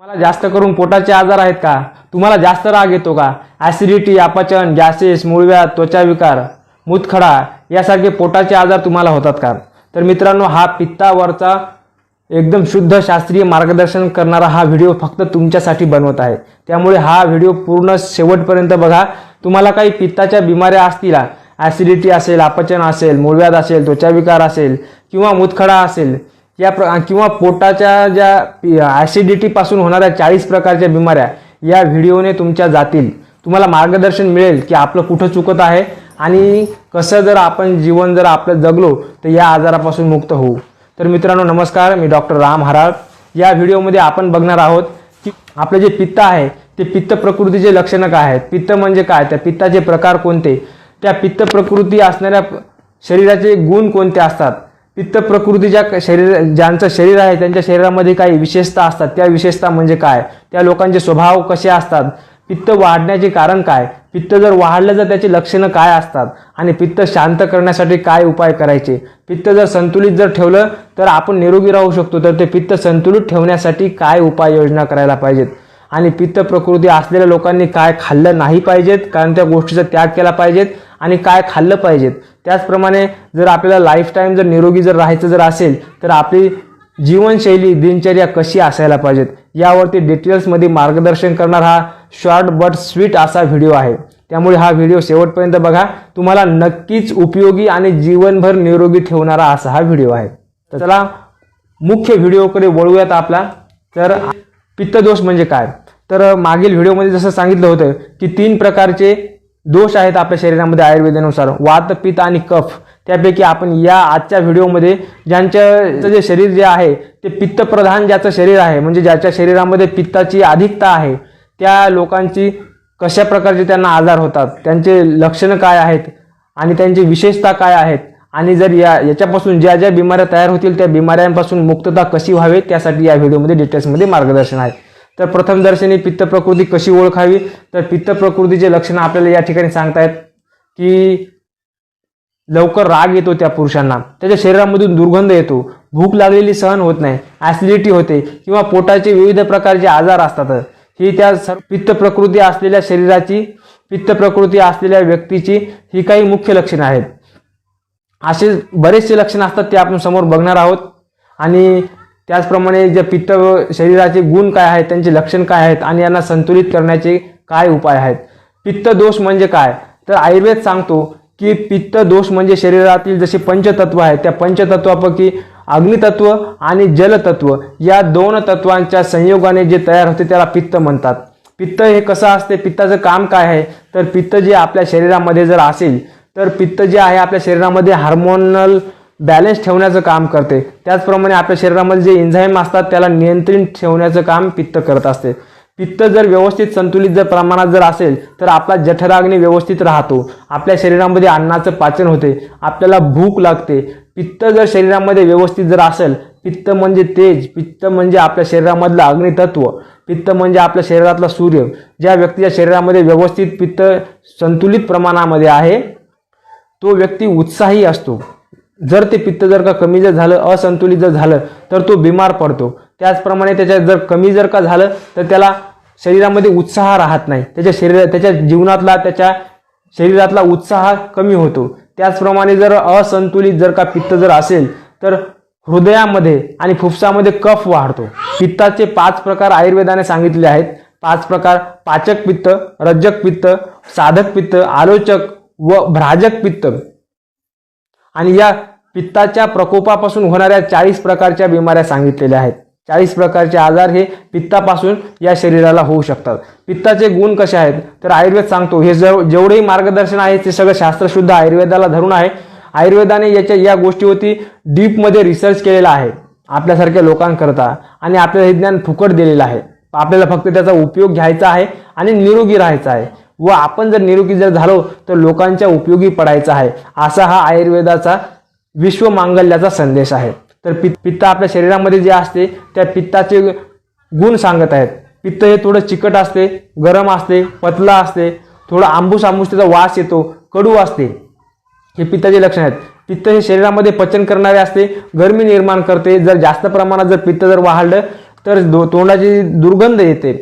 तुम्हाला जास्त करून पोटाचे आजार आहेत का? तुम्हाला जास्त राग येतो का? ॲसिडिटी अपचन गॅसेस मुळव्या त्वचा विकार मूतखडा यासारखे पोटाचे आजार तुम्हाला होतात का? तर मित्रांनो हा पित्तावरचा एकदम शुद्ध शास्त्रीय मार्गदर्शन करणारा हा व्हिडिओ फक्त तुमच्यासाठी बनवत आहे. त्यामुळे हा व्हिडिओ पूर्ण शेवटपर्यंत बघा. तुम्हाला काही पित्ताच्या बिमाऱ्या असतील ॲसिडिटी असेल अपचन असेल मूळव्याध असेल त्वचाविकार असेल किंवा मूतखडा असेल या प्र किंवा पोटाच्या ज्या ॲसिडिटीपासून होणाऱ्या चाळीस प्रकारच्या बिमाऱ्या या व्हिडिओने तुमच्या जातील. तुम्हाला मार्गदर्शन मिळेल की आपलं कुठं चुकत आहे आणि कसं जर आपण जीवन जर आपलं जगलो तर या आजारापासून मुक्त होऊ. तर मित्रांनो नमस्कार. मी डॉक्टर राम हराळ. या व्हिडिओमध्ये आपण बघणार आहोत की आपलं जे पित्त आहे ते पित्त प्रकृतीचे लक्षणं काय आहेत? पित्त म्हणजे काय? त्या पित्ताचे प्रकार कोणते? त्या पित्त प्रकृती असणाऱ्या शरीराचे गुण कोणते असतात? पित्त प्रकृतीच्या ज्या शरीर ज्यांचं शरीर आहे त्यांच्या शरीरामध्ये काही विशेषता असतात. त्या विशेषता म्हणजे काय? त्या लोकांचे स्वभाव कसे असतात? पित्त वाढण्याचे कारण काय? पित्त जर वाढलं तर त्याची लक्षणं काय असतात? आणि पित्त शांत करण्यासाठी काय उपाय करायचे? पित्त जर संतुलित जर ठेवलं तर आपण निरोगी राहू शकतो. तर ते पित्त संतुलित ठेवण्यासाठी काय उपाययोजना करायला पाहिजेत? आणि पित्त प्रकृती असलेल्या लोकांनी काय खाल्लं नाही पाहिजेत? कारण त्या गोष्टीचा त्याग केला पाहिजेत. आणि काय खाल्लं पाहिजेत त्याचप्रमाणे जर आपल्याला लाईफटाईम जर निरोगी जर राहायचं जर असेल तर आपली जीवनशैली दिनचर्या कशी असायला पाहिजेत? यावरती डिटेल्समध्ये मार्गदर्शन करणार हा शॉर्ट बट स्वीट असा व्हिडिओ आहे. त्यामुळे हा व्हिडिओ शेवटपर्यंत बघा. तुम्हाला नक्कीच उपयोगी आणि जीवनभर निरोगी ठेवणारा असा हा व्हिडिओ आहे. तर चला मुख्य व्हिडिओकडे वळूयात आपला. तर पित्तदोष म्हणजे काय? तर मागील व्हिडिओमध्ये जसं सांगितलं होतं की तीन प्रकारचे दोष आहेत आपल्या शरीरामध्ये आयुर्वेदानुसार. वात पित्त आणि कफ. त्यापैकी आपण या आजच्या व्हिडिओमध्ये ज्यांचं जे शरीर जे आहे ते पित्तप्रधान ज्याचं शरीर आहे म्हणजे ज्याच्या शरीरामध्ये पित्ताची अधिकता आहे त्या लोकांची कशा प्रकारचे त्यांना आजार होतात त्यांचे लक्षणं काय आहेत आणि त्यांची विशेषता काय आहेत आणि जर या याच्यापासून ज्या ज्या बिमाऱ्या तयार होतील त्या बिमाऱ्यांपासून मुक्तता कशी व्हावी त्यासाठी या व्हिडिओमध्ये डिटेल्समध्ये मार्गदर्शन आहे. तर प्रथमदर्शनी पित्त प्रकृती कशी ओळखावी? तर पित्त प्रकृतीचे लक्षणं आपल्याला या ठिकाणी सांगतायत की लवकर राग येतो त्या पुरुषांना. त्याच्या शरीरामधून दुर्गंध येतो. भूक लागलेली सहन होत नाही. ॲसिडिटी होते. किंवा पोटाचे विविध प्रकारचे आजार असतात. ही त्या सर्व पित्त प्रकृती असलेल्या शरीराची पित्त प्रकृती असलेल्या व्यक्तीची ही काही मुख्य लक्षणं आहेत. असे बरेचसे लक्षणं असतात ते आपण समोर बघणार आहोत. आणि त्याचप्रमाणे जे पित्त शरीराचे गुण काय आहेत त्यांचे लक्षण काय आहेत आणि यांना संतुलित करण्याचे काय उपाय आहेत? पित्त दोष म्हणजे काय? तर आयुर्वेद सांगतो की पित्त दोष म्हणजे शरीरातील जसे पंचतत्व आहेत त्या पंचतत्वापैकी अग्नितत्व आणि जलतत्व या दोन तत्वांच्या संयोगाने जे तयार होते त्याला पित्त म्हणतात. पित्त हे कसं असते? पित्ताचं काम काय आहे? तर पित्त जे आपल्या शरीरामध्ये जर असेल तर पित्त जे आहे आपल्या शरीरामध्ये हार्मोनल बॅलन्स ठेवण्याचं काम करते. त्याचप्रमाणे आपल्या शरीरामध्ये जे एन्झाईम असतात त्याला नियंत्रित ठेवण्याचं काम पित्त करत असते. पित्त जर व्यवस्थित संतुलित जर प्रमाणात जर असेल तर आपला जठराग्नी व्यवस्थित राहतो. आपल्या शरीरामध्ये अन्नाचं पाचन होते. आपल्याला भूक लागते. पित्त जर शरीरामध्ये व्यवस्थित जर असेल पित्त म्हणजे तेज पित्त म्हणजे आपल्या शरीरामधलं अग्नितत्व पित्त म्हणजे आपल्या शरीरातला सूर्य. ज्या व्यक्तीच्या शरीरामध्ये व्यवस्थित पित्त संतुलित प्रमाणामध्ये आहे तो व्यक्ती उत्साही असतो. जर ते पित्त जर का कमी जर झालं असंतुलित जर झालं तर तो बिमार पडतो. त्याचप्रमाणे त्याच्यात जर कमी जर का झालं तर त्याला शरीरामध्ये उत्साह राहत नाही. त्याच्या शरीरा त्याच्या जीवनातला त्याच्या शरीरातला उत्साह कमी होतो. त्याचप्रमाणे जर असंतुलित जर का पित्त जर असेल तर हृदयामध्ये आणि फुफ्सामध्ये कफ वाढतो. पित्ताचे पाच प्रकार आयुर्वेदाने सांगितले आहेत. पाच प्रकार पाचक पित्त रज्जक पित्त साधक पित्त आलोचक व भ्राजक पित्त. आणि या पित्ताच्या प्रकोपापासून होणाऱ्या चाळीस प्रकारच्या बिमाऱ्या सांगितलेल्या आहेत. चाळीस प्रकारचे आजार हे पित्तापासून या शरीराला होऊ शकतात. पित्ताचे गुण कसे आहेत? तर आयुर्वेद सांगतो हे जेव जेवढेही मार्गदर्शन आहे ते सगळं शास्त्रशुद्ध आयुर्वेदाला धरून आहे. आयुर्वेदाने याच्या या गोष्टीवरती डीपमध्ये रिसर्च केलेला आहे आपल्यासारख्या लोकांकरता आणि आपल्याला हे ज्ञान फुकट दिलेलं आहे. आपल्याला फक्त त्याचा उपयोग घ्यायचा आहे आणि निरोगी राहायचा आहे. व आपण जर निरोगी जर झालो तर लोकांच्या उपयोगी पडायचा आहे. असा हा आयुर्वेदाचा विश्व मांगल्याचा संदेश आहे. तर पित पित्त आपल्या शरीरामध्ये जे असते त्या पित्ताचे गुण सांगत आहेत. पित्त हे थोडं चिकट असते गरम असते पतला असते थोडं आंबूस आंबूस त्याचा वास येतो कडू असते. हे पित्ताचे लक्षण आहेत. पित्त हे शरीरामध्ये पचन करणारे असते गरमी निर्माण करते. जर जास्त प्रमाणात जर पित्त जर वाढलं तर दो तोंडाची दुर्गंध येते.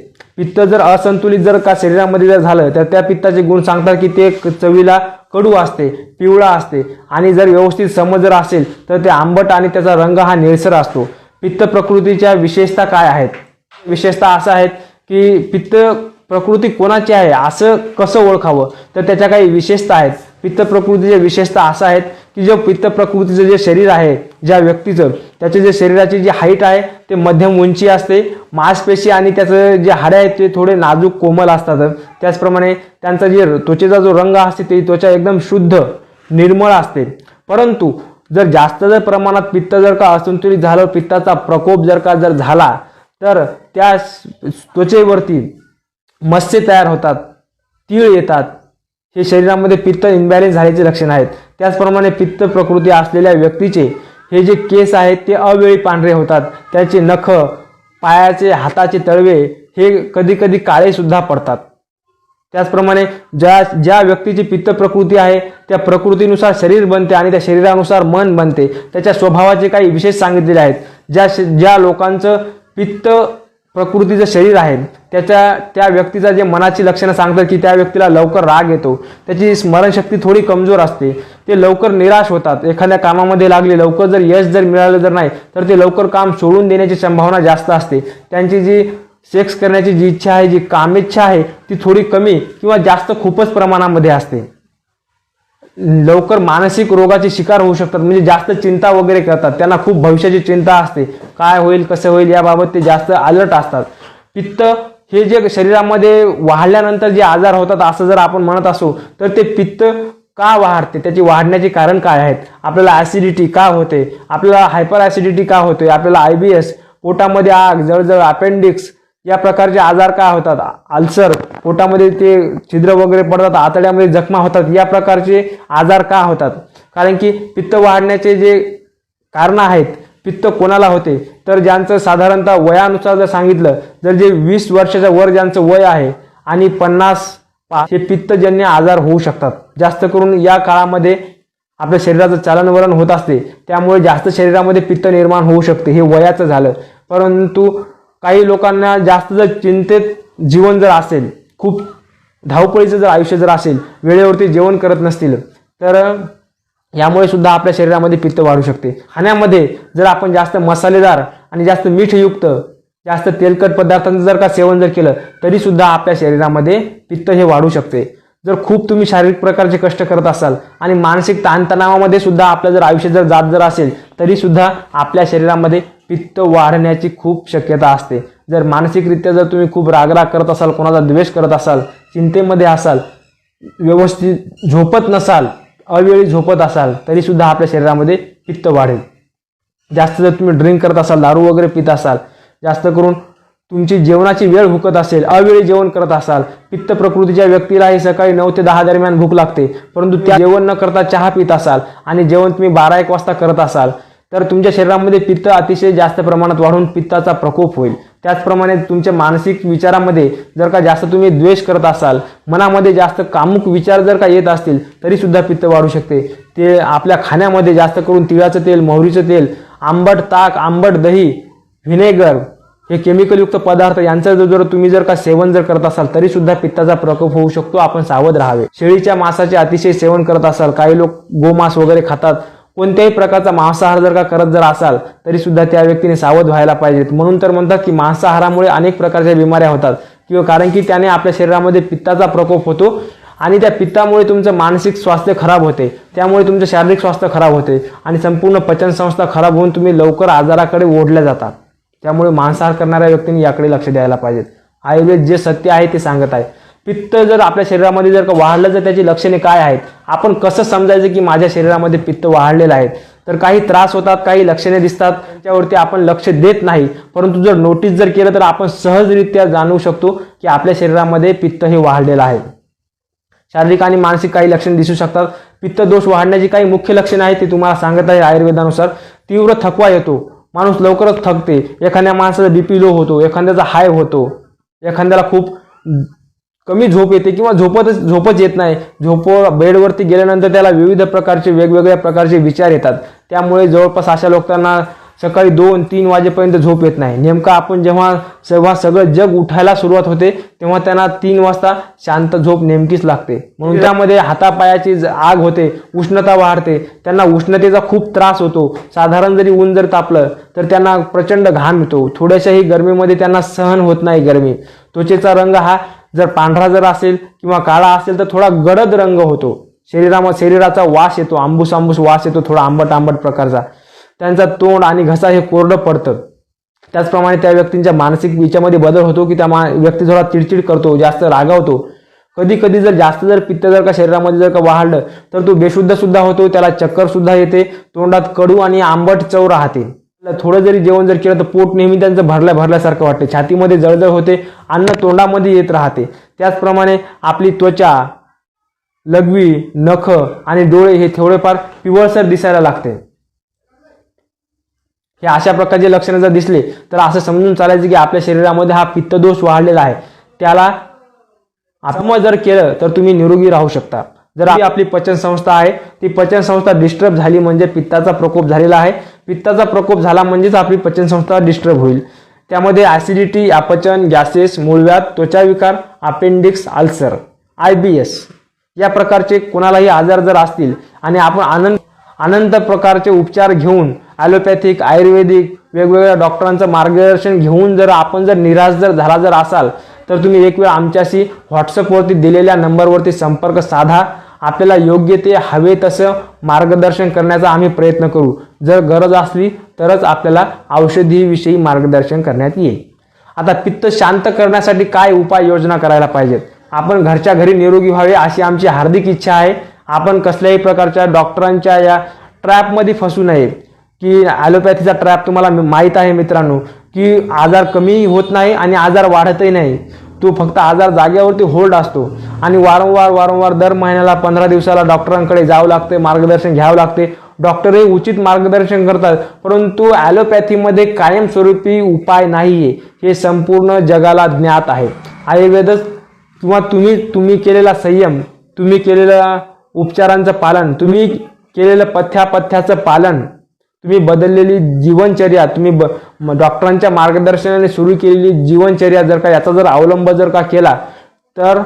पित्त जर असंतुलित जर का शरीरामध्ये जर झालं तर त्या पित्ताचे गुण सांगतात की ते चवीला कडू असते पिवळा असते. आणि जर व्यवस्थित समज जर असेल तर ते आंबट आणि त्याचा रंग हा निळसर असतो. पित्त प्रकृतीच्या विशेषता काय आहेत? विशेषता असं आहेत की पित्त प्रकृती कोणाची आहे असं कसं ओळखावं? तर त्याच्या काही विशेषता आहेत. पित्त प्रकृतीच्या विशेषता असं आहेत की जे पित्त प्रकृतीचं जे शरीर आहे ज्या व्यक्तीचं त्याचे जे शरीराची जी हाईट आहे ते मध्यम उंची असते मांसपेशी आणि त्याचं जे हाडे आहेत ते थोडे नाजूक कोमल असतात. त्याचप्रमाणे त्यांचा जे त्वचेचा जो रंग असते ते त्वचा एकदम शुद्ध निर्मळ असते. परंतु जर जास्त जर प्रमाणात पित्त जर का असंतुलित झालं पित्ताचा प्रकोप जर का जर झाला तर त्या त्वचेवरती मत्स्य तयार होतात तीळ येतात हे शरीरामध्ये पित्त इनबॅलेन्स झाल्याचे लक्षण आहेत. त्याचप्रमाणे पित्त प्रकृती असलेल्या व्यक्तीचे हे जे केस आहेत ते अवेळी पांढरे होतात. त्याचे नख पायाचे हाताचे तळवे हे कधी कधी पडतात. त्याचप्रमाणे ज्या ज्या व्यक्तीची पित्त प्रकृती आहे त्या प्रकृतीनुसार शरीर बनते आणि त्या शरीरानुसार मन बनते. त्याच्या स्वभावाचे काही विशेष सांगितलेले आहेत. ज्या श- ज्या लोकांचं पित्त प्रकृतीचं शरीर आहे त्याच्या त्या व्यक्तीचा जे मनाची लक्षणं सांगतात की त्या व्यक्तीला लवकर राग येतो त्याची स्मरणशक्ती थोडी कमजोर असते ते लवकर निराश होतात एखाद्या कामामध्ये लागले लवकर जर यश जर मिळालं जर नाही तर ते लवकर काम सोडून देण्याची संभावना जास्त असते. त्यांची जी सेक्स करण्याची जी इच्छा आहे जी कामेच्छा आहे ती थोडी कमी किंवा जास्त खूपच प्रमाणामध्ये असते. लवकर मानसिक रोगाची शिकार होऊ शकतात. म्हणजे जास्त चिंता वगैरे करतात. त्यांना खूप भविष्याची चिंता असते. काय होईल कसं होईल याबाबत ते जास्त अलर्ट असतात. पित्त हे जे शरीरामध्ये वाढल्यानंतर जे आजार होतात असं जर आपण म्हणत असू तर ते पित्त का वाढते? त्याची वाढण्याचे कारण काय आहेत? आपल्याला ॲसिडिटी का होते? आपल्याला हायपर ॲसिडिटी का होते आपल्याला आय बी एस पोटामध्ये आग जळजळ अपेंडिक्स या प्रकारचे आजार काय होतात? अल्सर पोटामध्ये ते छिद्र वगैरे पडतात आतड्यामध्ये जखमा होतात या प्रकारचे आजार का होतात? कारण की पित्त वाढण्याचे जे कारण आहेत पित्त कोणाला होते? तर ज्यांचं साधारणतः वयानुसार जर सांगितलं जर जे वीस वर्षाच्या वर ज्यांचं वय आहे आणि पन्नास हे पित्तजन्य आजार होऊ शकतात. जास्त करून या काळामध्ये आपल्या शरीराचं चालनवलन होत असते. त्यामुळे जास्त शरीरामध्ये पित्त निर्माण होऊ शकते. हे वयाचं झालं. परंतु काही लोकांना जास्त जर चिंतेत जीवन जर असेल खूप धावपळीचं जर आयुष्य जर असेल वेळेवरती जेवण करत नसतील तर यामुळे सुद्धा आपल्या शरीरामध्ये पित्त वाढू शकते. खाण्यामध्ये जर आपण जास्त मसालेदार आणि जास्त मीठयुक्त जास्त तेलकट पदार्थांचं जर का सेवन जर केलं तरी सुद्धा आपल्या शरीरामध्ये पित्त हे वाढू शकते. जर खूप तुम्ही शारीरिक प्रकारचे कष्ट करत असाल आणि मानसिक ताणतणावामध्ये सुद्धा आपलं जर आयुष्य जर जात जर असेल तरी सुद्धा आपल्या शरीरामध्ये पित्त वाढण्याची खूप शक्यता असते. जर मानसिकरित्या जर तुम्ही खूप रागराग करत असाल कोणाचा द्वेष करत असाल चिंतेमध्ये असाल व्यवस्थित झोपत नसाल अवेळी झोपत असाल तरी सुद्धा आपल्या शरीरामध्ये पित्त वाढेल. जास्त जर तुम्ही ड्रिंक करत असाल दारू वगैरे पित असाल जास्त करून तुमची जेवणाची वेळ हुकत असेल अवेळी जेवण करत असाल पित्त प्रकृतीच्या व्यक्तीला हे सकाळी नऊ ते दहा दरम्यान भूक लागते परंतु त्या जेवण न करता चहा पित असाल आणि जेवण तुम्ही बारा एक वाजता करत असाल तर तुमच्या शरीरामध्ये पित्त अतिशय जास्त प्रमाणात वाढून पित्ताचा प्रकोप होईल. त्याचप्रमाणे तुमच्या मानसिक विचारामध्ये जर का जास्त तुम्ही द्वेष करत असाल मनामध्ये जास्त कामुक विचार जर का येत असतील तरी सुद्धा पित्त वाढू शकते. ते आपल्या खाण्यामध्ये जास्त करून तिळाचं तेल मोहरीचं तेल आंबट ताक आंबट दही व्हिनेगर हे केमिकलयुक्त पदार्थ यांचा जर जर तुम्ही जर का सेवन जर करत असाल तरी सुद्धा पित्ताचा प्रकोप होऊ शकतो. आपण सावध राहावे. शेळीच्या मांसाचे अतिशय सेवन करत असाल काही लोक गोमांस वगैरे खातात कोणत्याही प्रकारचा मांसाहार जर का करत जर असाल तरी सुद्धा त्या व्यक्तीने सावध व्हायला पाहिजेत. म्हणून तर म्हणतात की मांसाहारामुळे अनेक प्रकारच्या बिमाऱ्या होतात. किंवा कारण की त्याने आपल्या शरीरामध्ये पित्ताचा प्रकोप होतो आणि त्या पित्तामुळे तुमचं मानसिक स्वास्थ्य खराब होते. त्यामुळे तुमचं शारीरिक स्वास्थ्य खराब होते. आणि संपूर्ण पचनसंस्था खराब होऊन तुम्ही लवकर आजाराकडे ओढल्या जातात. त्यामुळे मांसाहार करणाऱ्या व्यक्तींनी याकडे लक्ष द्यायला पाहिजेत. आयुर्वेद जे सत्य आहे ते सांगत आहे. पित्त जर आपल्या शरीरामध्ये जर का वाढलं तर त्याची लक्षणे काय आहेत? आपण कसं समजायचं की माझ्या शरीरामध्ये पित्त वाढलेलं आहे? तर काही त्रास होतात काही लक्षणे दिसतात त्यावरती आपण लक्ष देत नाही. परंतु जर नोटीस जर केलं तर आपण सहजरित्या जाणू शकतो की आपल्या शरीरामध्ये पित्त हे वाढलेलं आहे. शारीरिक आणि मानसिक काही लक्षणे दिसू शकतात. पित्त दोष वाढण्याची काही मुख्य लक्षणे आहेत ते तुम्हाला सांगत आहे आयुर्वेदानुसार. तीव्र थकवा येतो. माणूस लवकरच थकते. एखाद्या माणसाचा बीपी लो होतो एखाद्याचा हाय होतो. एखाद्याला खूप कमी झोप येते किंवा झोपतच झोपच येत नाही. झोप बेडवरती गेल्यानंतर त्याला विविध प्रकारचे वेगवेगळ्या प्रकारचे विचार येतात. त्यामुळे जवळपास अशा लोकांना सकाळी दोन तीन वाजेपर्यंत झोप येत नाही. नेमकं आपण जेव्हा जेव्हा सगळं जग उठायला सुरुवात होते तेव्हा त्यांना तीन वाजता शांत झोप नेमकीच लागते. म्हणून त्यामध्ये हातापायाची ज- आग होते उष्णता वाढते त्यांना उष्णतेचा खूप त्रास होतो. साधारण जरी ऊन जर तापलं तर त्यांना प्रचंड घाम येतो. थोड्याशाही गरमीमध्ये त्यांना सहन होत नाही गरमी. त्वचेचा रंग हा जर पांढरा जर असेल किंवा काळा असेल तर थोडा गडद रंग होतो. शरीरामध्ये शरीराचा वास येतो आंबूस आंबूस वास येतो थोडा आंबट आंबट प्रकारचा. त्यांचा तोंड आणि घसा हे कोरडं पडतं. त्याचप्रमाणे त्या व्यक्तींच्या मानसिक याच्यामध्ये बदल होतो की त्या मा व्यक्ती थोडा चिडचिड करतो जास्त रागावतो. कधी कधी जर जास्त जर पित्त जर का शरीरामध्ये जर का वाढलं तर तो बेशुद्ध सुद्धा होतो त्याला चक्कर सुद्धा येते तोंडात कडू आणि आंबट चव राहते. थोडं जरी जेवण जर केलं तर पोट नेहमी त्यांचं भरल्या भरल्यासारखं वाटते. छातीमध्ये जळजळ होते अन्न तोंडामध्ये येत राहते. त्याचप्रमाणे आपली त्वचा लघवी नख आणि डोळे हे थोडेफार पिवळसर दिसायला लागते. हे अशा प्रकारचे लक्षणं जर दिसले तर असं समजून चालायचं की आपल्या शरीरामध्ये हा पित्तदोष वाढलेला आहे. त्याला आत्म जर केलं तर तुम्ही निरोगी राहू शकता. जर आपली आपली पचन संस्था आहे ती पचन संस्था डिस्टर्ब झाली म्हणजे पित्ताचा प्रकोप झालेला आहे. पित्ताचा प्रकोप झाला म्हणजेच आपली पचन संस्था डिस्टर्ब होईल. त्यामध्ये ऍसिडिटी अपचन गॅसेस मूळव्याध त्वचाविकार appendix ulcer I B S या प्रकारचे कोणालाही आजार जर असतील आणि आपण आनंद अनंत प्रकारचे उपचार घेऊन ॲलोपॅथिक आयुर्वेदिक वेगवेगळ्या डॉक्टरांचं मार्गदर्शन घेऊन जर आपण जर निराश जर झाला जर असाल तर तुम्ही एक वेळ आमच्याशी व्हॉट्सअपवरती दिलेल्या नंबरवरती संपर्क साधा. आपल्याला योग्य ते हवे तसं मार्गदर्शन करण्याचा आम्ही प्रयत्न करू. जर गरज असली तरच आपल्याला औषधीविषयी मार्गदर्शन करण्यात येईल. आता पित्त शांत करण्यासाठी काय उपाययोजना करायला पाहिजेत? आपण घरच्या घरी निरोगी व्हावे अशी आमची हार्दिक इच्छा आहे. आपण कसल्याही प्रकारच्या डॉक्टरांच्या या ट्रॅपमध्ये फसू नये. की ॲलोपॅथीचा ट्रॅप तुम्हाला माहीत आहे मित्रांनो की आजार कमी होत नाही आणि आजार वाढतही नाही. तो फक्त आजार जागेवरती होल्ड असतो. आणि वारंवार वारंवार दर महिन्याला पंधरा दिवसाला डॉक्टरांकडे जावं लागते मार्गदर्शन घ्यावं लागते. डॉक्टरही उचित मार्गदर्शन करतात परंतु ॲलोपॅथीमध्ये कायमस्वरूपी उपाय नाही आहे हे संपूर्ण जगाला ज्ञात आहे. आयुर्वेदच किंवा तुम्ही तुम्ही केलेला संयम तुम्ही केलेला उपचारांचं पालन तुम्ही केलेलं पथ्यापथ्याचं पालन तुम्ही बदललेली जीवनचर्या तुम्ही ब म- डॉक्टरांच्या मार्गदर्शनाने सुरू केलेली जीवनचर्या जर का याचा जर अवलंब जर का केला तर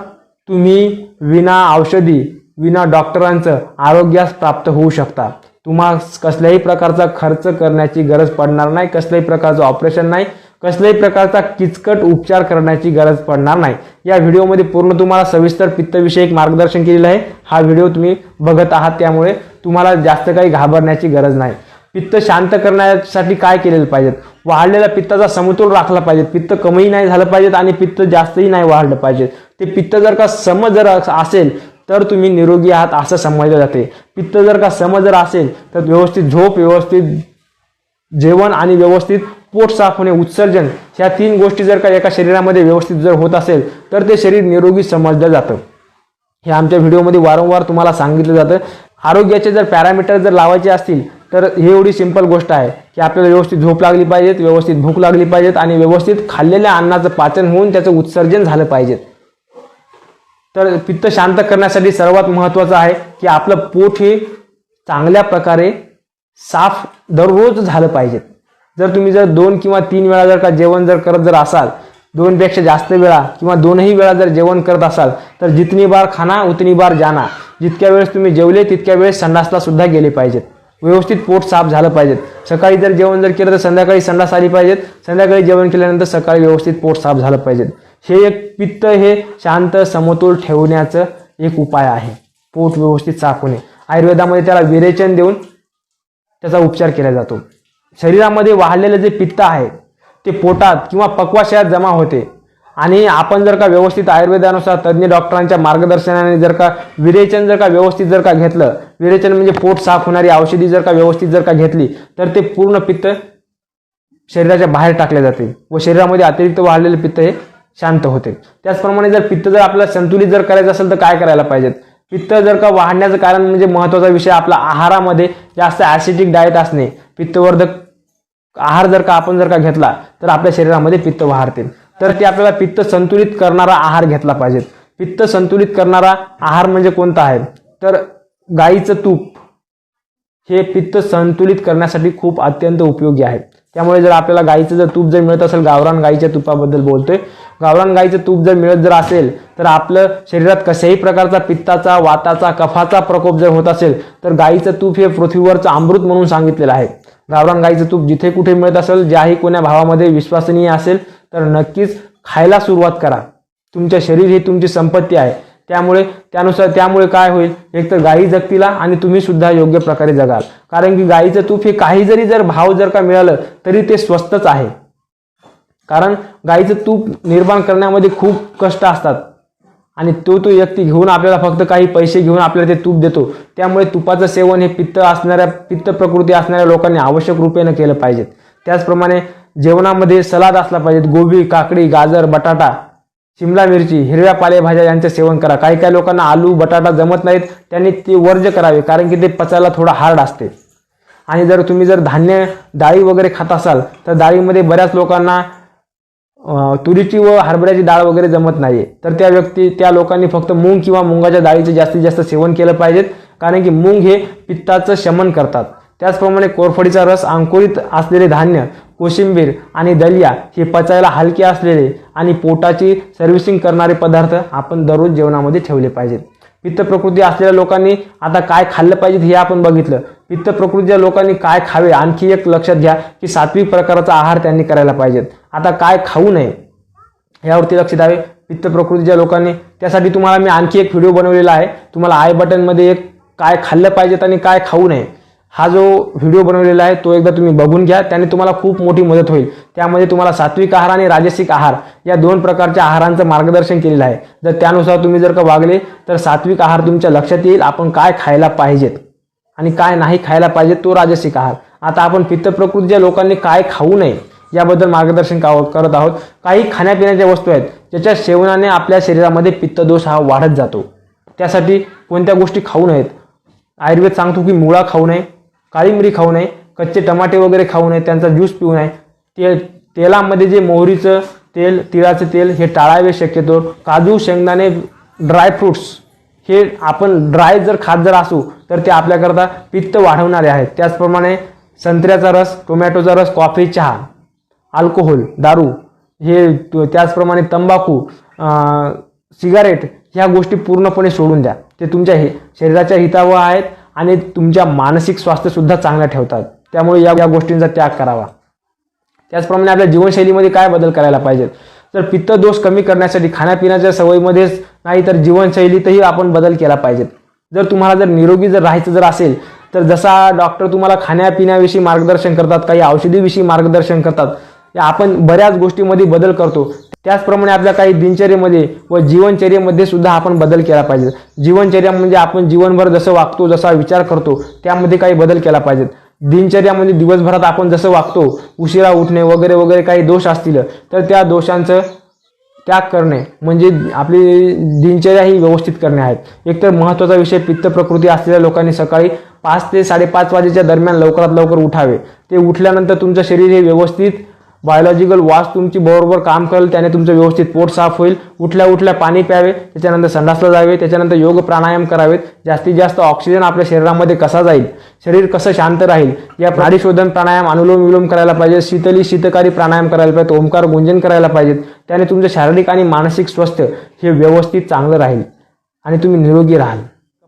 तुम्ही विना औषधी विना डॉक्टरांचं आरोग्यास प्राप्त होऊ शकता. तुम्हा कसल्याही प्रकारचा खर्च करण्याची गरज पडणार नाही कसल्याही प्रकारचं ऑपरेशन नाही. कसल्याही प्रकारचा किचकट उपचार करण्याची गरज पडणार नाही. या व्हिडिओमध्ये पूर्ण तुम्हाला सविस्तर पित्तविषयक मार्गदर्शन केलेलं आहे. हा व्हिडिओ तुम्ही बघत आहात त्यामुळे तुम्हाला जास्त काही घाबरण्याची गरज नाही. पित्त शांत करण्यासाठी काय केलेलं पाहिजेत वाढलेला पित्ताचा समतोल राखला पाहिजे. पित्त कमीही नाही झालं पाहिजे आणि पित्त जास्तही नाही वाढलं पाहिजे ते पित्त जर का सम जर असेल तर तुम्ही निरोगी आहात असं समजलं जाते. पित्त जर का सम जर असेल तर व्यवस्थित झोप व्यवस्थित जेवण आणि व्यवस्थित पोट साफ होणे उत्सर्जन ह्या तीन गोष्टी जर का एका शरीरामध्ये व्यवस्थित जर होत असेल तर ते शरीर निरोगी समजलं जातं. हे आमच्या व्हिडिओमध्ये वारंवार तुम्हाला सांगितलं जातं. आरोग्याचे जर पॅरामीटर जर लावायचे असतील तर ही एवढी सिंपल गोष्ट आहे की आपल्याला व्यवस्थित झोप लागली पाहिजेत व्यवस्थित भूक लागली पाहिजेत आणि व्यवस्थित खाल्लेल्या अन्नाचं पाचन होऊन त्याचं उत्सर्जन झालं पाहिजेत. तर पित्त शांत करण्यासाठी सर्वात महत्त्वाचं आहे की आपलं पोट हे चांगल्या प्रकारे साफ दररोज झालं पाहिजेत जर तुम्ही जर दोन किंवा तीन वेळा जर का जेवण जर करत जर असाल दोनपेक्षा जास्त वेळा किंवा दोनही वेळा जर जेवण करत असाल तर जितनी बार खाना उतनी बार जाना. जितक्या वेळेस तुम्ही जेवले तितक्या वेळेस संडासला सुद्धा गेले पाहिजेत. व्यवस्थित पोट साफ झालं पाहिजेत. सकाळी जर जेवण जर केलं तर संध्याकाळी संडास आली पाहिजेत. संध्याकाळी जेवण केल्यानंतर सकाळी व्यवस्थित पोट साफ झालं पाहिजेत. हे एक पित्त हे शांत समतोल ठेवण्याचं एक उपाय आहे. पोट व्यवस्थित साफ होणे. आयुर्वेदामध्ये त्याला विरेचन देऊन त्याचा उपचार केला जातो. शरीरामध्ये वाहलेलं जे पित्त आहे ते पोटात किंवा पक्वाशयात जमा होते. आणि आपण जर का व्यवस्थित आयुर्वेदानुसार तज्ज्ञ डॉक्टरांच्या मार्गदर्शनाने जर का विरेचन जर का व्यवस्थित जर का घेतलं विरेचन म्हणजे पोट साफ होणारी औषधी जर का व्यवस्थित जर का घेतली तर ते पूर्ण पित्त शरीराच्या बाहेर टाकले जाते व शरीरामध्ये अतिरिक्त वाढलेले पित्त हे शांत होते. त्याचप्रमाणे जर पित्त जर आपल्याला संतुलित जर करायचं असेल तर काय करायला पाहिजेत? पित्त जर का वाढण्याचं कारण म्हणजे महत्त्वाचा विषय आपला आहारामध्ये जास्त ॲसिडिक डाएट असणे. पित्तवर्धक आहार जर का आपण जर का घेतला तर आपल्या शरीरामध्ये पित्त वाढतील तर ते आपल्याला पित्त संतुलित करणारा आहार घेतला पाहिजे. पित्त संतुलित करणारा आहार म्हणजे कोणता आहे? तर गाईचं तूप हे पित्त संतुलित करण्यासाठी खूप अत्यंत उपयोगी आहे. त्यामुळे जर आपल्याला गाईचं जर तूप जर मिळत असेल गावरान गाईच्या तुपाबद्दल बोलतोय. गावरान गाईचं तूप जर मिळत जर असेल तर आपलं शरीरात कशाही प्रकारचा पित्ताचा वाताचा कफाचा प्रकोप जर होत असेल तर गाईचं तूप हे पृथ्वीवरचं अमृत म्हणून सांगितलेलं आहे. गावरान गाईचं तूप जिथे कुठे मिळत असेल ज्याही कोण्या भावामध्ये विश्वसनीय असेल तर नक्कीच खायला सुरुवात करा. तुमच्या शरीर ही तुमची संपत्ती आहे. त्यामुळे त्यानुसार त्यामुळे काय होईल? एक तर गायी जगतीला आणि तुम्ही सुद्धा योग्य प्रकारे जगाल. कारण की गाईचं तूप हे काही जरी जर भाव जर का मिळालं तरी ते स्वस्तच आहे. कारण गाईचं तूप निर्माण करण्यामध्ये खूप कष्ट असतात. आणि तो तो व्यक्ती घेऊन आपल्याला फक्त काही पैसे घेऊन आपल्याला ते तूप देतो. त्यामुळे तुपाचं सेवन हे पित्त असणाऱ्या पित्त प्रकृती असणाऱ्या लोकांनी आवश्यक रूपेनं केलं पाहिजेत. त्याचप्रमाणे जेवणामध्ये सलाद असला पाहिजेत. गोबी काकडी गाजर बटाटा शिमला मिरची हिरव्या पालेभाज्या यांचे सेवन करा. काही काही लोकांना आलू बटाटा जमत नाहीत त्यांनी ते वर्ज करावे कारण की ते पचायला थोडं हार्ड असते. आणि जर तुम्ही जर धान्य डाळी वगैरे खात असाल तर डाळीमध्ये बऱ्याच लोकांना तुरीची व हरभऱ्याची डाळ वगैरे जमत नाही तर त्या व्यक्ती त्या लोकांनी फक्त मूंग किंवा मुंगाच्या डाळीचे जास्तीत जास्त सेवन केलं पाहिजेत कारण की मूंग हे पित्ताचं शमन करतात. त्याचप्रमाणे कोरफडीचा रस अंकुरित असलेले धान्य कोशिंबीर आणि दलिया हे पचायला हलके असलेले आणि पोटाची सर्व्हिसिंग करणारे पदार्थ आपण दररोज जेवणामध्ये ठेवले पाहिजेत. पित्त प्रकृती असलेल्या लोकांनी आता काय खाल्लं पाहिजे हे आपण बघितलं. पित्त प्रकृतीच्या लोकांनी काय खावे आणखी एक लक्षात घ्या की सात्विक प्रकाराचा आहार त्यांनी करायला पाहिजेत. आता काय खाऊ नये यावरती लक्ष द्यावे. पित्त प्रकृतीच्या लोकांनी त्यासाठी तुम्हाला मी आणखी एक व्हिडिओ बनवलेला आहे. तुम्हाला आय बटनमध्ये एक काय खाल्लं पाहिजेत आणि काय खाऊ नये. हा जो व्हिडिओ बनवलेला आहे तो एकदा तुम्ही बघून घ्या. त्याने तुम्हाला खूप मोठी मदत होईल. त्यामध्ये तुम्हाला सात्विक आहार आणि राजसिक आहार या दोन प्रकारच्या आहारांचं मार्गदर्शन केलेलं आहे. जर त्यानुसार तुम्ही जर का वागले तर सात्विक आहार तुमच्या लक्षात येईल. आपण काय खायला पाहिजेत आणि काय नाही खायला पाहिजे तो राजसिक आहार. आता आपण पित्तप्रकृतीच्या लोकांनी काय खाऊ नये याबद्दल मार्गदर्शन का करत आहोत? काही खाण्यापिण्याच्या वस्तू आहेत ज्याच्या सेवनाने आपल्या शरीरामध्ये पित्तदोष हा वाढत जातो. त्यासाठी कोणत्या गोष्टी खाऊ नयेत? आयुर्वेद सांगतो की मुळा खाऊ नये काळी मिरी खाऊ नये कच्चे टमाटे वगैरे खाऊ नये त्यांचा ज्यूस पिऊ नये. ते तेलामध्ये जे मोहरीचं तेल तिळाचं तेल हे टाळावे शक्यतो. काजू शेंगदाणे ड्रायफ्रुट्स हे आपण ड्राय जर खात जर असू तर ते आपल्याकरता पित्त वाढवणारे आहेत. त्याचप्रमाणे संत्र्याचा रस टोमॅटोचा रस कॉफी चहा अल्कोहोल दारू हे त्याचप्रमाणे तंबाखू सिगारेट ह्या गोष्टी पूर्णपणे सोडून द्या. ते तुमच्या हे शरीराच्या हितावर आहेत. आणि तुमच्या मानसिक स्वास्थ्यसुद्धा चांगलं ठेवतात. त्यामुळे या या गोष्टींचा त्याग करावा. त्याचप्रमाणे आपल्या जीवनशैलीमध्ये काय बदल करायला पाहिजेत? तर पित्त दोष कमी करण्यासाठी खाण्यापिण्याच्या सवयीमध्येच नाही तर जीवनशैलीतही आपण बदल केला पाहिजेत. जर तुम्हाला जर निरोगी जर राहायचं जर असेल तर जसा डॉक्टर तुम्हाला खाण्यापिण्याविषयी मार्गदर्शन करतात काही औषधीविषयी मार्गदर्शन करतात आपण बऱ्याच गोष्टीमध्ये बदल करतो. त्याचप्रमाणे आपल्या काही दिनचर्येमध्ये व जीवनचर्येमध्ये सुद्धा आपण बदल केला पाहिजे. जीवनचर्या म्हणजे आपण जीवनभर जसं वागतो जसा विचार करतो त्यामध्ये काही बदल केला पाहिजेत. दिनचर्यामध्ये दिवसभरात आपण जसं वागतो उशिरा उठणे वगैरे वगैरे काही दोष असतील तर त्या दोषांचं त्याग करणे म्हणजे आपली दिनचर्या ही व्यवस्थित करणे आहेत. एकतर महत्त्वाचा विषय पित्त प्रकृती असलेल्या लोकांनी सकाळी पाच ते साडेपाच वाजेच्या दरम्यान लवकरात लवकर उठावे. ते उठल्यानंतर तुमचं शरीर हे व्यवस्थित बायोलॉजिकल वॉश तुमची बरोबर काम करेल त्याने तुमचं व्यवस्थित पोट साफ होईल. उठल्या उठल्या पाणी प्यावे त्याच्यानंतर संडासला जावे त्याच्यानंतर योग प्राणायाम करावेत. जास्तीत जास्त ऑक्सिजन आपल्या शरीरामध्ये कसा जाईल? शरीर कसं शांत राहील? या प्राणीशोधन प्राणायाम अनुलोम विलोम करायला पाहिजे शीतली शीतकारी प्राणायाम करायला पाहिजे ओंकार गुंजन करायला पाहिजेत. त्याने तुमचं शारीरिक आणि मानसिक स्वास्थ्य हे व्यवस्थित चांगलं राहील आणि तुम्ही निरोगी राहाल.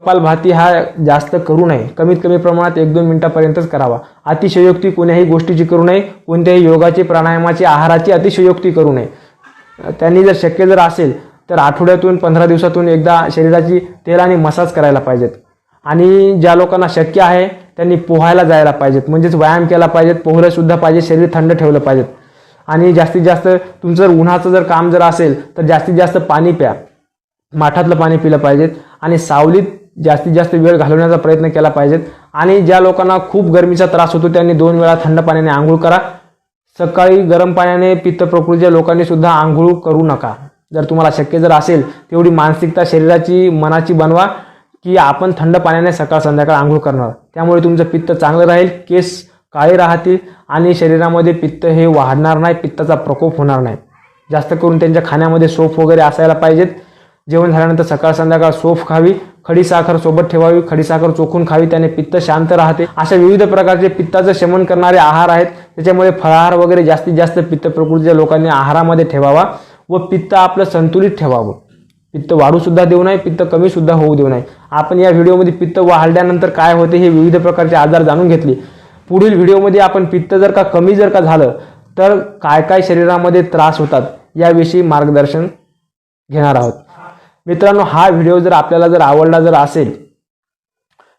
कपालभाती हा जास्त करू नये. कमीत कमी प्रमाणात एक दोन मिनिटापर्यंतच करावा. अतिशयोक्ती कोण्याही गोष्टीची करू नये. कोणत्याही योगाची प्राणायामाची आहाराची अतिशयोक्ती करू नये. त्यांनी जर शक्य जर असेल तर आठवड्यातून पंधरा दिवसातून एकदा शरीराची तेल आणि मसाज करायला पाहिजेत. आणि ज्या लोकांना शक्य आहे त्यांनी पोहायला जायला पाहिजेत. म्हणजेच व्यायाम केला पाहिजेत पोहलंसुद्धा पाहिजे शरीर थंड ठेवलं पाहिजेत. आणि जास्तीत जास्त तुमचं जर उन्हाचं जर काम जर असेल तर जास्तीत जास्त पाणी प्या. माठातलं पाणी पिलं पाहिजेत. आणि सावलीत जास्तीत जास्त वेळ घालवण्याचा प्रयत्न केला पाहिजेत. आणि ज्या लोकांना खूप गरमीचा त्रास होतो त्यांनी दोन वेळा थंड पाण्याने आंघोळ करा. सकाळी गरम पाण्याने पित्त प्रकृतीच्या लोकांनी सुद्धा आंघोळ करू नका. जर तुम्हाला शक्य जर असेल तेवढी मानसिकता शरीराची मनाची बनवा की आपण थंड पाण्याने सकाळ संध्याकाळ आंघोळ करणार. त्यामुळे तुमचं पित्त चांगलं राहील केस काळे राहतील आणि शरीरामध्ये पित्त हे वाढणार नाही पित्ताचा प्रकोप होणार नाही. जास्त करून त्यांच्या खाण्यामध्ये सोफ वगैरे असायला पाहिजेत. जेवण झाल्यानंतर सकाळ संध्याकाळ सोफ खावी. खडी साखर सोबत ठेवावी खडी साखर चोखून खावी त्याने पित्त शांत राहते. अशा विविध प्रकारचे पित्ताचं शमन करणारे आहार आहेत. त्याच्यामुळे फळाहार वगैरे जास्तीत जास्त पित्त प्रकृतीच्या लोकांनी आहारामध्ये ठेवावा व पित्त आपलं संतुलित ठेवावं. पित्त वाढू सुद्धा देऊ नये पित्त कमी सुद्धा होऊ देऊ नये. आपण या व्हिडिओमध्ये पित्त वाढल्यानंतर काय होते हे विविध प्रकारचे आजार जाणून घेतले. पुढील व्हिडिओमध्ये आपण पित्त जर का कमी जर का झालं तर काय काय शरीरामध्ये त्रास होतात याविषयी मार्गदर्शन घेणार आहोत. मित्रांनो हा व्हिडिओ जर आपल्याला जर आवडला जर असेल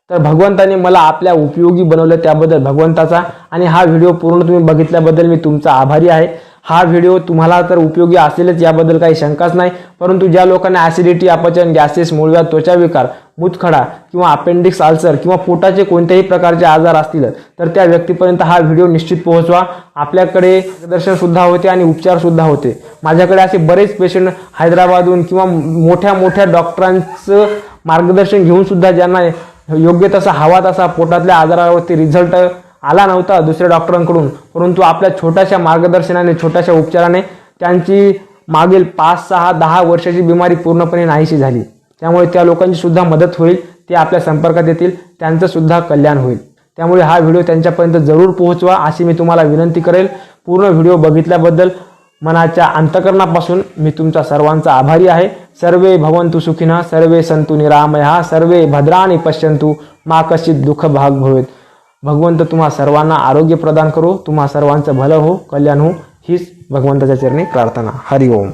तर भगवंताने मला आपल्या उपयोगी बनवलं त्याबद्दल भगवंताचा आणि हा व्हिडिओ पूर्ण तुम्ही बघितल्याबद्दल मी तुमचा आभारी आहे. हा व्हिडिओ तुम्हाला तर उपयोगी असेलच याबद्दल काही शंकाच नाही परंतु ज्या लोकांना ॲसिडिटी अपचन गॅसेस मूळव्याध त्वचा विकार मुतखडा किंवा अपेंडिक्स अल्सर किंवा पोटाचे कोणत्याही प्रकारचे आजार असतील तर त्या व्यक्तीपर्यंत हा व्हिडिओ निश्चित पोहोचवा. आपल्याकडे मार्गदर्शन सुद्धा होते आणि उपचारसुद्धा होते. माझ्याकडे असे बरेच पेशंट हैदराबादहून किंवा मोठ्या मोठ्या डॉक्टरांचं मार्गदर्शन घेऊनसुद्धा ज्यांना योग्य तसा हवा तसा पोटातल्या आजारावरती रिझल्ट आला नव्हता दुसऱ्या डॉक्टरांकडून परंतु आपल्या छोट्याशा मार्गदर्शनाने छोट्याशा उपचाराने त्यांची मागील पाच सहा दहा वर्षाची बिमारी पूर्णपणे नाहीशी झाली. त्यामुळे त्या लोकांची सुद्धा मदत होईल ते आपल्या संपर्कात येतील त्यांचं सुद्धा कल्याण होईल. त्यामुळे हा व्हिडिओ त्यांच्यापर्यंत जरूर पोहोचवा अशी मी तुम्हाला विनंती करेल. पूर्ण व्हिडिओ बघितल्याबद्दल मनाच्या अंतकरणापासून मी तुमचा सर्वांचा आभारी आहे. सर्वे भवंतु सुखिनः सर्वे संतु निरामया सर्वे भद्राणी पश्यंतु मा कश्चित दुःख भाग भवेत. भगवंत तुम्हा सर्वांना आरोग्य प्रदान करो तुम्हा सर्वांचं भलं हो कल्याण हो. हीच भगवंताच्या चरणी प्रार्थना. हरिओम